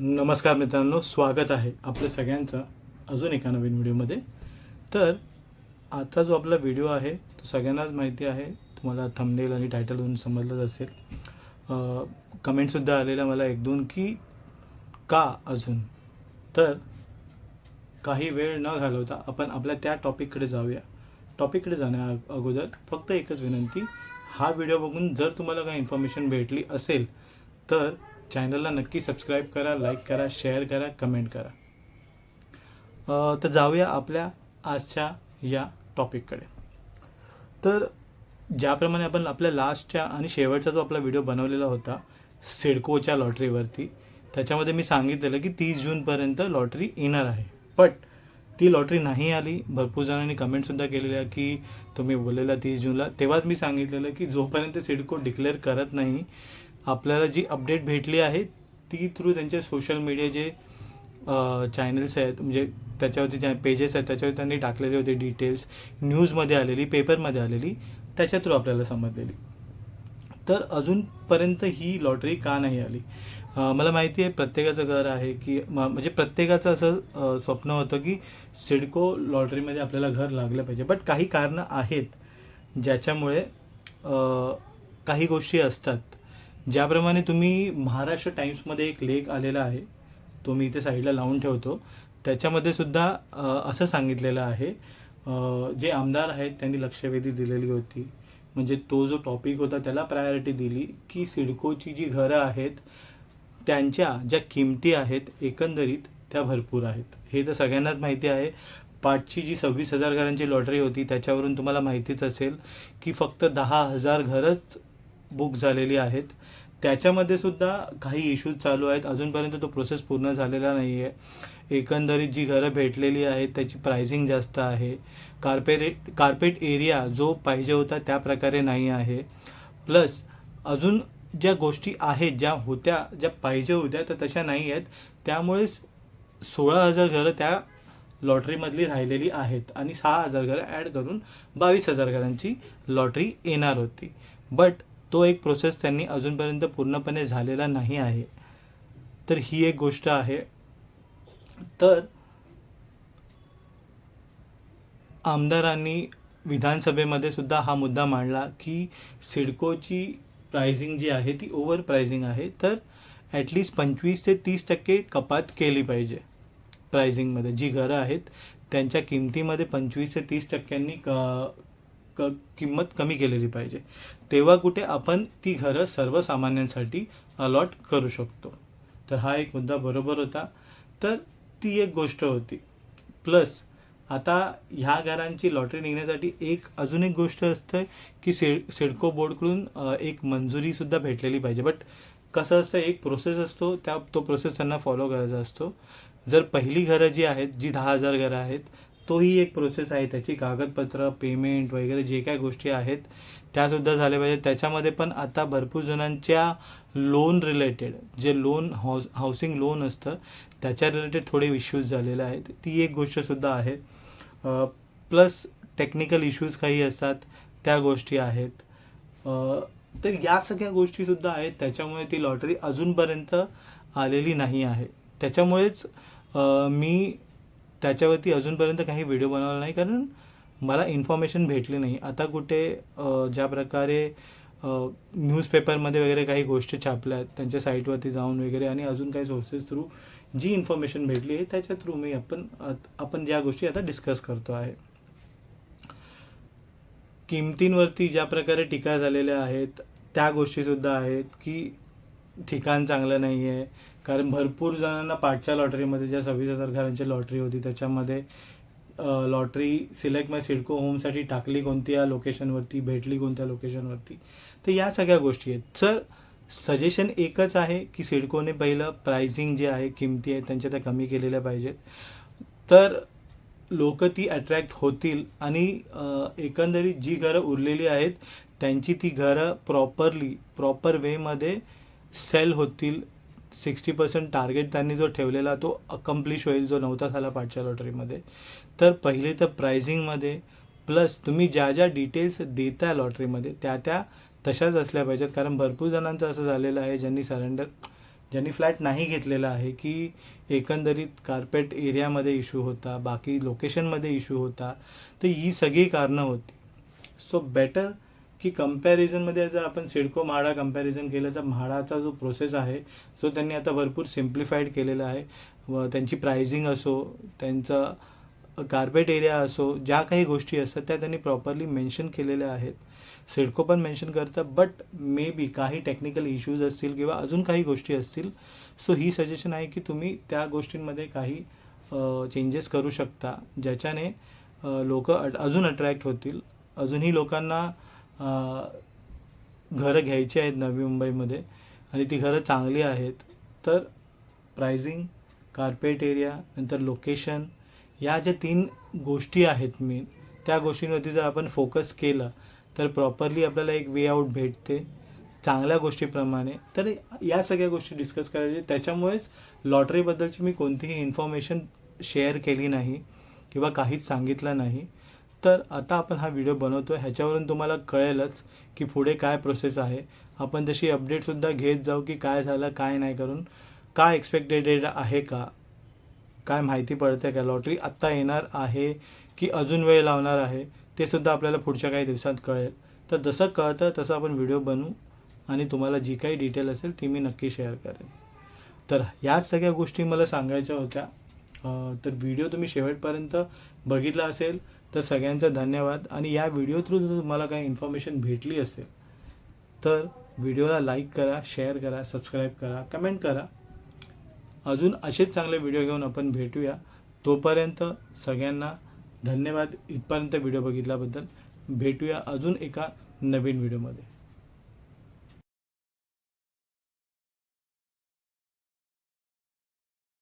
नमस्कार मित्रांनो स्वागत आहे आपलं सगळ्यांचं अजून एका नवीन व्हिडिओमध्ये. तर आता जो आपला व्हिडिओ आहे तो सगळ्यांनाच माहिती आहे. तुम्हाला थंबनेल आणि टायटलवरून समजलंच असेल. कमेंटसुद्धा आलेला मला एक दोन की का अजून? तर काही वेळ न घालवता आपण आपल्या त्या टॉपिककडे जाऊया. टॉपिककडे जाण्या अगोदर फक्त एकच विनंती हा व्हिडिओ बघून जर तुम्हाला काही इन्फॉर्मेशन भेटली असेल तर चॅनलला नक्की सबस्क्राईब करा लाईक करा शेअर करा कमेंट करा. तर जाऊया आपल्या आजच्या या टॉपिककडे. तर ज्याप्रमाणे आपण आपल्या लास्टच्या आणि शेवटचा जो आपला व्हिडिओ बनवलेला होता सिडकोच्या लॉटरीवरती त्याच्यामध्ये मी सांगितलेलं की तीस जूनपर्यंत लॉटरी येणार आहे. बट ती लॉटरी नाही आली. भरपूर जणांनी कमेंटसुद्धा केलेल्या की तुम्ही बोललेला तीस जूनला. तेव्हाच मी सांगितलेलं की जोपर्यंत सिडको डिक्लेअर करत नाही आपल्याला जी अपडेट भेटली आहे ती थ्रू त्यांचे सोशल मीडिया जे चॅनल्स आहेत म्हणजे त्याच्यावरती ज्या पेजेस आहेत त्याच्यावर त्यांनी टाकलेले होते डिटेल्स न्यूजमध्ये आलेली पेपरमध्ये आलेली त्याच्या थ्रू आपल्याला समजलेली तर अजूनपर्यंत ही लॉटरी का नाही आली? मला माहिती आहे प्रत्येकाचं घर आहे की म- म्हणजे प्रत्येकाचं असं स्वप्न होतं की सिडको लॉटरीमध्ये आपल्याला घर लागलं पाहिजे. बट काही कारणं आहेत ज्याच्यामुळे काही गोष्टी असतात. ज्याप्रमाणे तुम्ही महाराष्ट्र टाईम्समध्ये एक लेख आलेला आहे तो मी इथे साईडला लावून ठेवतो. त्याच्यामध्ये सुद्धा असं सांगितलेलं आहे जे आमदार आहेत त्यांनी लक्षवेधी दिलेली होती. म्हणजे तो जो टॉपिक होता त्याला प्रायोरिटी दिली की सिडकोची जी घरं आहेत त्यांच्या ज्या किमती आहेत एकंदरीत त्या भरपूर आहेत. हे तर सगळ्यांनाच माहिती आहे. पाचची जी सव्वीस हजार घरांची लॉटरी होती त्याच्यावरून तुम्हाला माहितीच असेल की फक्त दहा हजार घरच बुक झालेली आहेत. त्याच्यामध्ये सुद्धा काही इश्यूज चालू आहेत. अजूनपर्यंत तो प्रोसेस पूर्ण झालेला नाही आहे एकंदरीत जी घरं भेटलेली आहेत त्याची प्राइसिंग जास्त आहे. कार्पेरेट कार्पेट एरिया जो पाहिजे होता त्या प्रकारे नाही आहे. प्लस अजून ज्या गोष्टी आहेत ज्या होत्या ज्या पाहिजे होत्या तर तशा नाही आहेत. त्यामुळे सोळा हजार घरं त्या लॉटरीमधली राहिलेली आहेत. आणि सहा हजार घरं ॲड करून बावीस हजार घरांची लॉटरी येणार होती. बट तो एक प्रोसेस त्यांनी अजूनपर्यंत पूर्णपणे झालेला नाही आहे. तर ही एक गोष्ट आहे. तर आमदारांनी विधानसभेमध्ये सुद्धा हा मुद्दा मांडला की सिडकोची प्राइसिंग जी आहे ती ओव्हर प्राइसिंग आहे. तर ॲटलिस्ट पंचवीस ते तीस टक्के कपात केली पाहिजे प्राइसिंगमध्ये जी घरं आहेत त्यांच्या किमतीमध्ये पंचवीस ते तीस टक्क्यांनी क क किंमत कमी केलेली पाहिजे. तेव्हा कुठे आपण ती घरं सर्वसामान्यांसाठी अलॉट करू शकतो. तर हा एक मुद्दा बरोबर होता. तर ती एक गोष्ट होती. प्लस आता ह्या घरांची लॉटरी निघण्यासाठी एक अजून एक गोष्ट असते की से सिडको बोर्डकडून एक मंजुरीसुद्धा भेटलेली पाहिजे. बट कसं असतं एक प्रोसेस असतो त्या तो प्रोसेस त्यांना फॉलो करायचा असतो. जर पहिली घरं जी आहेत जी दहा हजार घरं आहेत तोही एक प्रोसेस आहे. त्याची कागदपत्र पेमेंट वगैरे जे काय गोष्टी आहेत त्यासुद्धा झाल्या पाहिजे त्याच्यामध्ये पण आता भरपूर जणांच्या लोन रिलेटेड जे लोन हाऊस हाऊसिंग लोन असतं त्याच्या रिलेटेड थोडे इश्यूज झालेले आहेत. ती एक गोष्टसुद्धा आहे. प्लस टेक्निकल इश्यूज काही असतात त्या गोष्टी आहेत. तर या सगळ्या गोष्टीसुद्धा आहेत. त्याच्यामुळे ती लॉटरी अजूनपर्यंत आलेली नाही आहे. त्याच्यामुळेच मी त्याच्यावरती अजूनपर्यंत काही व्हिडिओ बनवला नाही कारण मला इन्फॉर्मेशन भेटली नाही. आता कुठे ज्या प्रकारे न्यूजपेपरमध्ये वगैरे काही गोष्टी छापल्या आहेत त्यांच्या साईटवरती जाऊन वगैरे आणि अजून काही सोर्सेस थ्रू जी इन्फॉर्मेशन भेटली आहे त्याच्या थ्रू मी आपण आपण ज्या गोष्टी आता डिस्कस करतो आहे. किमतींवरती ज्या प्रकारे टीका झालेल्या आहेत त्या गोष्टीसुद्धा आहेत की ठिकाण चांगलं नाही आहे कारण भरपूर जणांना पाठच्या लॉटरीमध्ये ज्या सव्वीस हजार घरांची लॉटरी होती त्याच्यामध्ये लॉटरी सिलेक्ट माय सिडको होमसाठी टाकली कोणत्या लोकेशनवरती भेटली कोणत्या लोकेशनवरती. तर या सगळ्या गोष्टी आहेत. सर सजेशन एकच आहे की सिडकोने पहिलं प्राइसिंग जे आहे किमती आहेत त्यांच्या त्या कमी केलेल्या पाहिजेत. तर लोक ती अट्रॅक्ट होतील आणि एकंदरीत जी घरं उरलेली आहेत त्यांची ती घरं प्रॉपरली प्रॉपर वेमध्ये सेल होतील सिक्स्टी पर्सेंट टार्गेट त्यांनी जो ठेवलेला तो अकम्प्लिश होईल जो नव्हता झाला पाठच्या लॉटरीमध्ये. तर पहिले तर प्रायझिंगमध्ये प्लस तुम्ही ज्या ज्या डिटेल्स देताय लॉटरीमध्ये त्या त्या तशाच असल्या पाहिजेत. कारण भरपूर जणांचं असं झालेलं आहे ज्यांनी सरेंडर ज्यांनी फ्लॅट नाही घेतलेला आहे की एकंदरीत कार्पेट एरियामध्ये इश्यू होता बाकी लोकेशनमध्ये इश्यू होता. तर ही सगळी कारणं होती. सो बेटर की कम्पॅरिझनमध्ये जर आपण सिडको म्हाडा कंपॅरिझन केलं तर म्हाडाचा जो प्रोसेस आहे जो त्यांनी आता भरपूर सिम्प्लिफाईड केलेला आहे. व त्यांची प्राइसिंग असो त्यांचं कार्पेट एरिया असो ज्या काही गोष्टी असतात त्या त्यांनी प्रॉपरली मेन्शन केलेल्या आहेत. सिडको पण मेन्शन करतं बट मे बी काही टेक्निकल इश्यूज असतील किंवा अजून काही गोष्टी असतील सो ही सजेशन आहे की तुम्ही त्या गोष्टींमध्ये काही चेंजेस करू शकता ज्याच्याने लोक अजून अट्रॅक्ट होतील. अजूनही लोकांना घरं घ्यायची आहेत नवी मुंबईमध्ये आणि ती घरं चांगली आहेत तर प्रायझिंग कार्पेट एरिया नंतर लोकेशन या ज्या तीन गोष्टी आहेत मेन त्या गोष्टींवरती जर आपण फोकस केला तर प्रॉपरली आपल्याला एक वे आऊट भेटते चांगल्या गोष्टीप्रमाणे. तर या सगळ्या गोष्टी डिस्कस करायचे त्याच्यामुळेच लॉटरीबद्दलची मी कोणतीही इन्फॉर्मेशन शेअर केली नाही किंवा काहीच सांगितलं नाही. तर आता आपण हा व्हिडिओ बनवतो ह्याच्यावरून तुम्हाला कळेलच की पुढे काय प्रोसेस आहे. आपण तशी अपडेटसुद्धा घेत जाऊ की काय झालं काय नाही करून काय एक्सपेक्टेड आहे का काय माहिती पडते का? लॉटरी आत्ता येणार आहे की अजून वेळ लावणार आहे ते सुद्धा आपल्याला पुढच्या काही दिवसात कळेल. तर जसं कळतं तसं आपण व्हिडिओ बनवू आणि तुम्हाला जी काही डिटेल असेल ती मी नक्की शेअर करेन. तर ह्याच सगळ्या गोष्टी मला सांगायच्या होत्या. तर व्हिडिओ तुम्ही शेवटपर्यंत बघितला असेल तर सगळ्यांचा धन्यवाद. आणि या व्हिडिओ थ्रू जर तुम्हाला काही इन्फॉर्मेशन भेटली असेल तर व्हिडिओला लाईक करा शेअर करा सबस्क्राईब करा कमेंट करा. अजून असेच चांगले व्हिडिओ घेऊन आपण भेटूया. तोपर्यंत सगळ्यांना धन्यवाद. इथपर्यंत व्हिडिओ बघितल्याबद्दल भेटूया अजून एका नवीन व्हिडिओमध्ये